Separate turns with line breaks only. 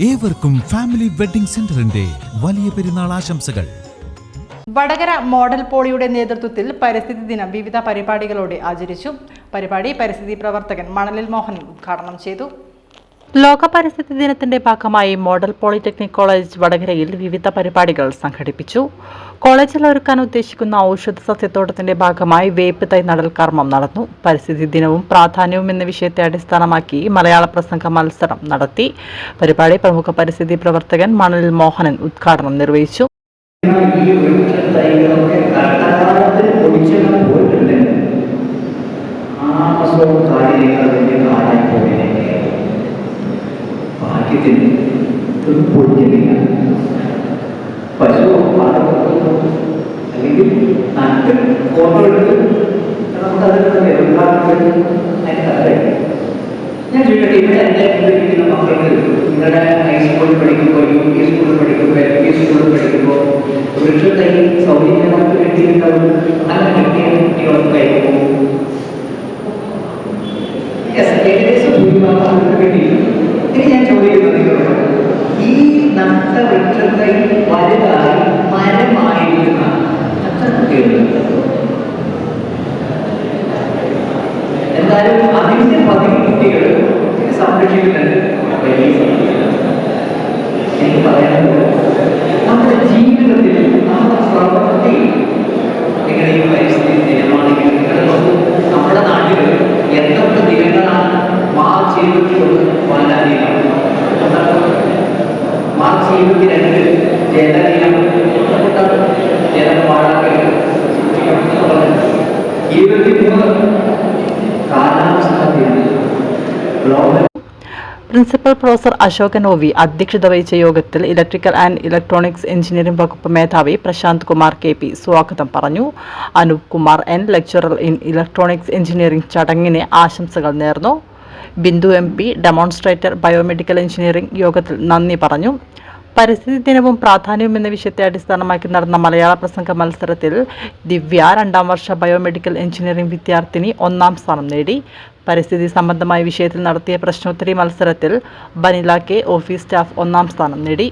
ഏവർക്കും family wedding സെന്ററിന്റെ വലിയ പെരുന്നാൾ ആശംസകൾ.
വടകര മോഡൽ പോളിയുടെ നേതൃത്വത്തിൽ പരിസ്ഥിതി ദിനം വിവിധ പരിപാടികളോടെ ആചരിച്ചു. പരിപാടി പരിസ്ഥിതി പ്രവർത്തകൻ മണലിൽ മോഹൻ ഉദ്ഘാടനം ചെയ്തു.
ലോക പരിസ്ഥിതി ദിനത്തിന്റെ ഭാഗമായി മോഡൽ പോളിടെക്നിക് കോളേജ് വടകരയിൽ വിവിധ പരിപാടികൾ സംഘടിപ്പിച്ചു. കോളേജിൽ ഒരുക്കാൻ ഉദ്ദേശിക്കുന്ന ഔഷധ സസ്യത്തോട്ടത്തിന്റെ ഭാഗമായി വേപ്പ് തൈ നടൽ കർമ്മം നടന്നു. പരിസ്ഥിതി ദിനവും പ്രാധാന്യവും എന്ന വിഷയത്തെ അടിസ്ഥാനമാക്കി മലയാള പ്രസംഗ മത്സരം നടത്തി. പരിപാടി പ്രമുഖ പരിസ്ഥിതി പ്രവർത്തകൻ മണലിൽ മോഹനൻ ഉദ്ഘാടനം നിർവഹിച്ചു.
ഈ ഭാഗ്യത്തിന് ഇത് പൊടിക്കുന്നില്ല പശു പാടത്തുന്നു അല്ലെങ്കിൽ നട്ട് ഫോട്ടോ എടുത്ത് നമുക്കതിനുള്ള വ്യവഹാരത്തിൽ അതിനകത്ത് ഞാൻ ചോദിക്കട്ടെ ഇവിടെ എൻ്റെ ഇരിക്കുന്ന മക്കൾക്ക് നിങ്ങളുടെ ഹൈസ്കൂളിൽ പഠിക്കുമ്പോൾ യു പി സ്കൂളിൽ പഠിക്കുമ്പോൾ എൽ പി സ്കൂളിൽ പഠിക്കുമ്പോൾ വൃക്ഷത്തൈ സൗജന്യമായിട്ട് കിട്ടിയിട്ടുണ്ടാവും അങ്ങനെ കിട്ടിയ കുട്ടികളൊക്കെ കഴിക്കുമ്പോൾ Yes, ഏകദേശം ഭൂരിഭാഗം അവർക്ക് കിട്ടിയിട്ടുണ്ട് ഇനി ഞാൻ ചോദിക്കുന്നത് ഈ നട്ട വൃക്ഷത്തൈ വലുതായി മരമായിരിക്കുന്ന എത്ര കുട്ടികളുണ്ട് എന്തായാലും അതിന്റെ പതിവ് കുട്ടികൾ സംരക്ഷിക്കുന്നുണ്ട്. എനിക്ക് പറയാനുള്ളത് നമ്മുടെ ജീവിതത്തിൽ നമ്മുടെ ഇരുപത്തിരണ്ട് ജലദിനം ജലം പാഴാക്കരുത് ഇരുപത്തിമൂന്ന് കാലാവസ്ഥാ global
principal professor Ashokan O V അധ്യക്ഷത വഹിച്ച യോഗത്തിൽ ഇലക്ട്രിക്കൽ ആൻഡ് ഇലക്ട്രോണിക്സ് എഞ്ചിനീയറിംഗ് വകുപ്പ് മേധാവി പ്രശാന്ത് കുമാർ കെ പി സ്വാഗതം പറഞ്ഞു. Anoop Kumar N lecturer in electronics engineering ചടങ്ങിന് ആശംസകൾ നേർന്നു. Bindu M P demonstrator biomedical engineering യോഗത്തിൽ നന്ദി പറഞ്ഞു. പരിസ്ഥിതി ദിനവും പ്രാധാന്യവും എന്ന വിഷയത്തെ അടിസ്ഥാനമാക്കി നടന്ന മലയാള പ്രസംഗ മത്സരത്തിൽ ദിവ്യ രണ്ടാം വർഷ ബയോമെഡിക്കൽ എഞ്ചിനീയറിംഗ് വിദ്യാർത്ഥിനി ഒന്നാം സ്ഥാനം നേടി. പരിസ്ഥിതി സംബന്ധമായ വിഷയത്തിൽ നടത്തിയ പ്രശ്നോത്തരി മത്സരത്തിൽ ബനില കെ ഓഫീസ് സ്റ്റാഫ് ഒന്നാം സ്ഥാനം നേടി.